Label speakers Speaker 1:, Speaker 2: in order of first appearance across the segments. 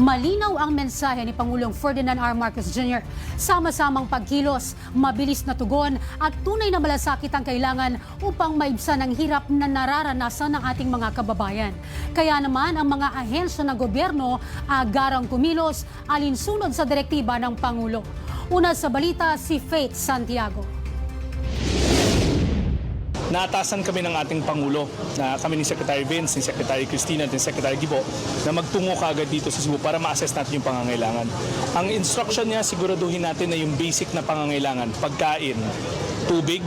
Speaker 1: Malinaw ang mensahe ni Pangulong Ferdinand R. Marcos Jr. Sama-samang pagkilos, mabilis na tugon at tunay na malasakit ang kailangan upang maibsan ang hirap na nararanasan ng ating mga kababayan. Kaya naman ang mga ahensya ng gobyerno agarang kumilos alinsunod sa direktiba ng Pangulo. Una sa balita si Faith Santiago.
Speaker 2: Naatasan kami ng ating Pangulo, na kami ni Secretary Vince, ni Secretary Cristina at ni Secretary Gibo, na magtungo kaagad dito sa Cebu para ma-assess natin yung pangangailangan. Ang instruction niya, siguraduhin natin na yung basic na pangangailangan, pagkain, tubig,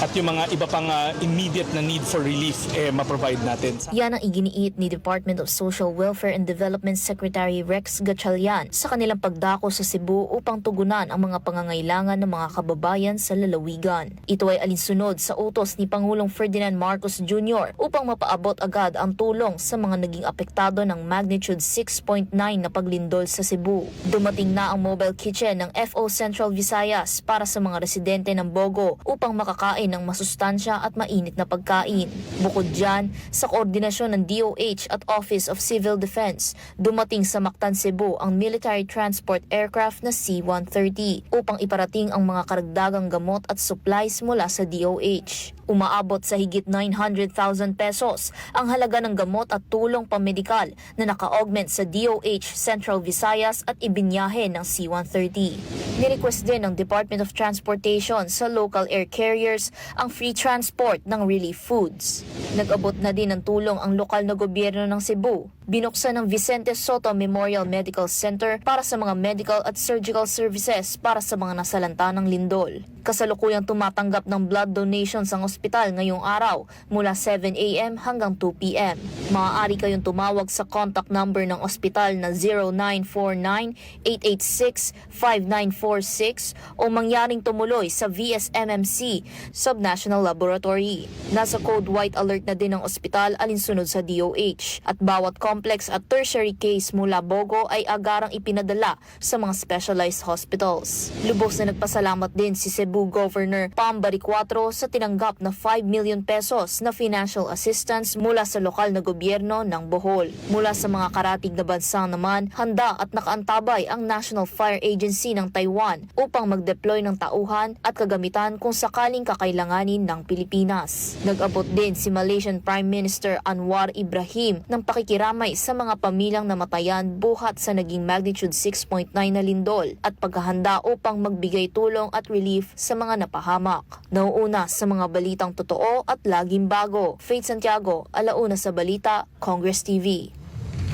Speaker 2: at yung mga iba pang ah, immediate na need for relief, eh, ma-provide natin.
Speaker 3: Yan ang iginiit ni Department of Social Welfare and Development Secretary Rex Gatchalian sa kanilang pagdako sa Cebu upang tugunan ang mga pangangailangan ng mga kababayan sa lalawigan. Ito ay alinsunod sa utos ni Pangulong Ferdinand Marcos Jr. upang mapaabot agad ang tulong sa mga naging apektado ng magnitude 6.9 na paglindol sa Cebu. Dumating na ang mobile kitchen ng FO Central Visayas para sa mga residente ng Bogo upang makakain ng masustansya at mainit na pagkain. Bukod dyan, sa koordinasyon ng DOH at Office of Civil Defense, dumating sa Mactan, Cebu ang military transport aircraft na C-130 upang iparating ang mga karagdagang gamot at supplies mula sa DOH. Umaabot sa higit 900,000 pesos ang halaga ng gamot at tulong pamedikal na naka-augment sa DOH Central Visayas at ibinyahe ng C-130. Nirequest din ng Department of Transportation sa local air carriers ang free transport ng relief foods. Nag-abot na din ng tulong ang lokal na gobyerno ng Cebu. Binuksan ng Vicente Soto Memorial Medical Center para sa mga medical at surgical services para sa mga nasalanta ng lindol. Kasalukuyang tumatanggap ng blood donations ang ospital ngayong araw mula 7 a.m. hanggang 2 p.m. Maaari kayong tumawag sa contact number ng ospital na 0949-886-5946 o mangyaring tumuloy sa VSMMC Subnational Laboratory. Nasa code white alert na din ang ospital alinsunod sa DOH at bawat complex at tertiary case mula Bogo ay agarang ipinadala sa mga specialized hospitals. Lubos na nagpasalamat din si Cebu Governor Pam Baricuatro sa tinanggap na 5 million pesos na financial assistance mula sa lokal na gobyerno ng Bohol. Mula sa mga karatig na bansa naman, handa at nakaantabay ang National Fire Agency ng Taiwan upang mag-deploy ng tauhan at kagamitan kung sakaling kakailanganin ng Pilipinas. Nag-abot din si Malaysian Prime Minister Anwar Ibrahim ng pakikiramay sa mga pamilyang namatayan buhat sa naging magnitude 6.9 na lindol at paghahanda upang magbigay tulong at relief sa mga napahamak. Nauuna sa mga balitang totoo at laging bago. Faith Santiago, Alauna sa Balita, Congress TV.